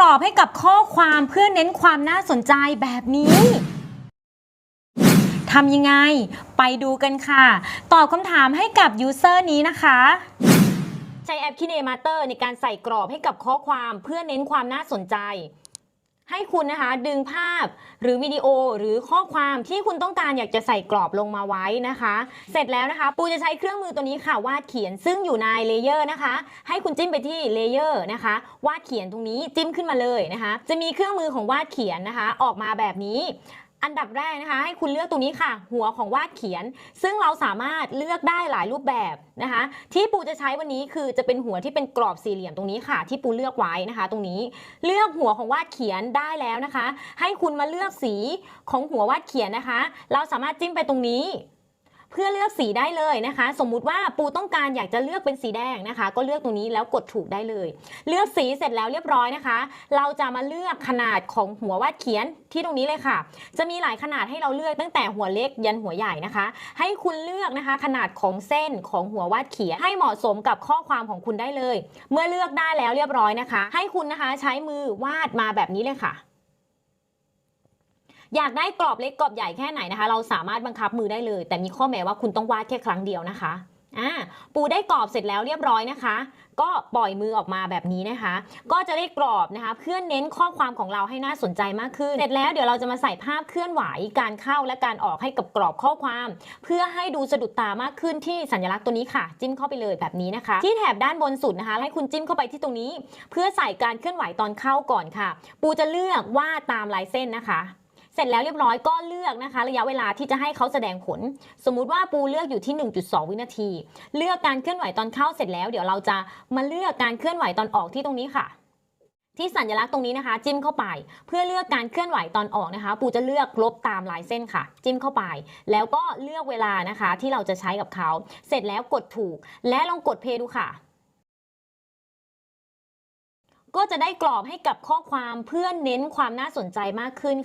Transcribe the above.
รอบให้กับข้อความเพื่อเน้นความน่าสนใจแบบนี้ทำยังไง ไปดูกันค่ะ ตอบคำถามให้กับยูเซอร์นี้นะคะ ใช้แอป KineMaster ในการใส่กรอบให้กับข้อความเพื่อเน้นความน่าสนใจ ให้คุณนะคะดึงภาพหรือวิดีโอหรือข้อความที่คุณต้องการอยากจะใส่กรอบลงมาไว้นะคะ เสร็จแล้วนะคะ ปูจะใช้เครื่องมือตัวนี้ค่ะวาดเขียนซึ่งอยู่ในเลเยอร์นะคะ ให้คุณจิ้มไปที่เลเยอร์นะคะวาดเขียนตรงนี้จิ้มขึ้นมาเลยนะคะ จะมีเครื่องมือของวาดเขียนนะคะ ออกมาแบบนี้ อันดับแรกนะคะ ให้คุณเลือกตรงนี้ค่ะ หัวของวาดเขียน ซึ่งเราสามารถเลือกได้หลายรูปแบบนะคะ ที่ปูจะใช้วันนี้คือจะเป็นหัวที่เป็นกรอบสี่เหลี่ยมตรงนี้ค่ะ ที่ปูเลือกไว้นะคะ ตรงนี้เลือกหัวของวาดเขียนได้แล้วนะคะ ให้คุณมาเลือกสีของหัววาดเขียนนะคะ เราสามารถจิ้มไปตรงนี้ เพื่อเลือกสีได้เลยนะคะ สมมุติว่าปูต้องการอยากจะเลือกเป็นสีแดงนะคะ ก็เลือกตรงนี้แล้วกดถูกได้เลย เลือกสีเสร็จแล้วเรียบร้อยนะคะ เราจะมาเลือกขนาดของหัววาดเขียนที่ตรงนี้เลยค่ะ จะมีหลายขนาดให้เราเลือกตั้งแต่หัวเล็กยันหัวใหญ่นะคะ ให้คุณเลือกนะคะ ขนาดของเส้นของหัววาดเขียน ให้เหมาะสมกับข้อความของคุณได้เลย เมื่อเลือกได้แล้วเรียบร้อยนะคะ ให้คุณนะคะใช้มือวาดมาแบบนี้เลยค่ะ อยากได้กรอบเล็กกรอบใหญ่แค่ไหนนะคะ เราสามารถบังคับมือได้เลย แต่มีข้อแม้ว่าคุณต้องวาดแค่ครั้งเดียวนะคะอ่าปูได้กรอบเสร็จแล้วเรียบร้อยนะคะ ก็ปล่อยมือออกมาแบบนี้นะคะ ก็จะได้กรอบนะคะ เพื่อเน้นข้อความของเราให้น่าสนใจมากขึ้น เสร็จแล้วเดี๋ยวเราจะมาใส่ภาพเคลื่อนไหวการเข้าและการออกให้กับกรอบข้อความ เพื่อให้ดูสะดุดตามากขึ้นที่สัญลักษณ์ตัวนี้ค่ะ จิ้มเข้าไปเลยแบบนี้นะคะ ที่แถบด้านบนสุดนะคะ ให้คุณจิ้มเข้าไปที่ตรงนี้ เพื่อใส่การเคลื่อนไหวตอนเข้าก่อนค่ะ ปูจะเลือกวาดตามลายเส้นนะคะ เสร็จแล้วเรียบร้อยก็เลือกนะคะ ระยะเวลาที่จะให้เขาแสดงผล สมมุติว่าปูเลือกอยู่ที่ 1.2 วินาที เลือกการเคลื่อนไหวตอนเข้าเสร็จแล้ว เดี๋ยวเราจะมาเลือกการเคลื่อนไหวตอนออกที่ตรงนี้ค่ะที่สัญลักษณ์ตรงนี้นะคะ จิ้มเข้าไป เพื่อเลือกการเคลื่อนไหวตอนออกนะคะ ปูจะเลือกลบตามลายเส้นค่ะ จิ้มเข้าไป แล้วก็เลือกเวลานะคะ ที่เราจะใช้กับเขา เสร็จแล้วกดถูก และลองกดเพย์ดูค่ะ ก็จะได้กรอบให้กับข้อความเพื่อเน้นความน่าสนใจมากขึ้น